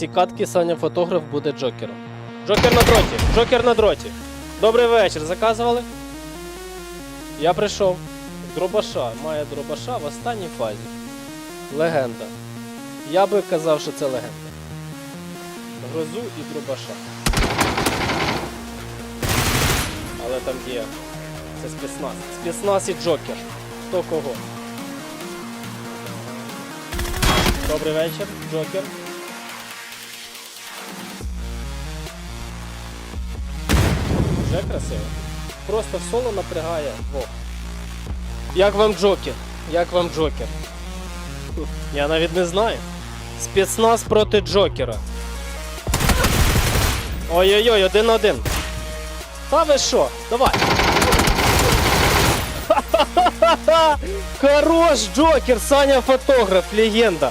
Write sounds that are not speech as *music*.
цій катці Саня фотограф буде Джокером. Джокер на дроті! Джокер на дроті! Добрий вечір. Заказували? Я прийшов. Дробаша. Має дробаша в останній фазі. Легенда. Я би казав, що це легенда. Грозу і дробаша. Але там є. Це спецназ. Спецназ і Джокер. Хто кого? Добрий вечір, Джокер. Вже красиво. Просто соло напрягає двох. Як вам Джокер? Як вам Джокер? Я навіть не знаю. Спецназ проти Джокера. Ой-ой-ой, один на один. Та ви що? Давай. *laughs* Хорош, Джокер, Саня фотограф, легенда.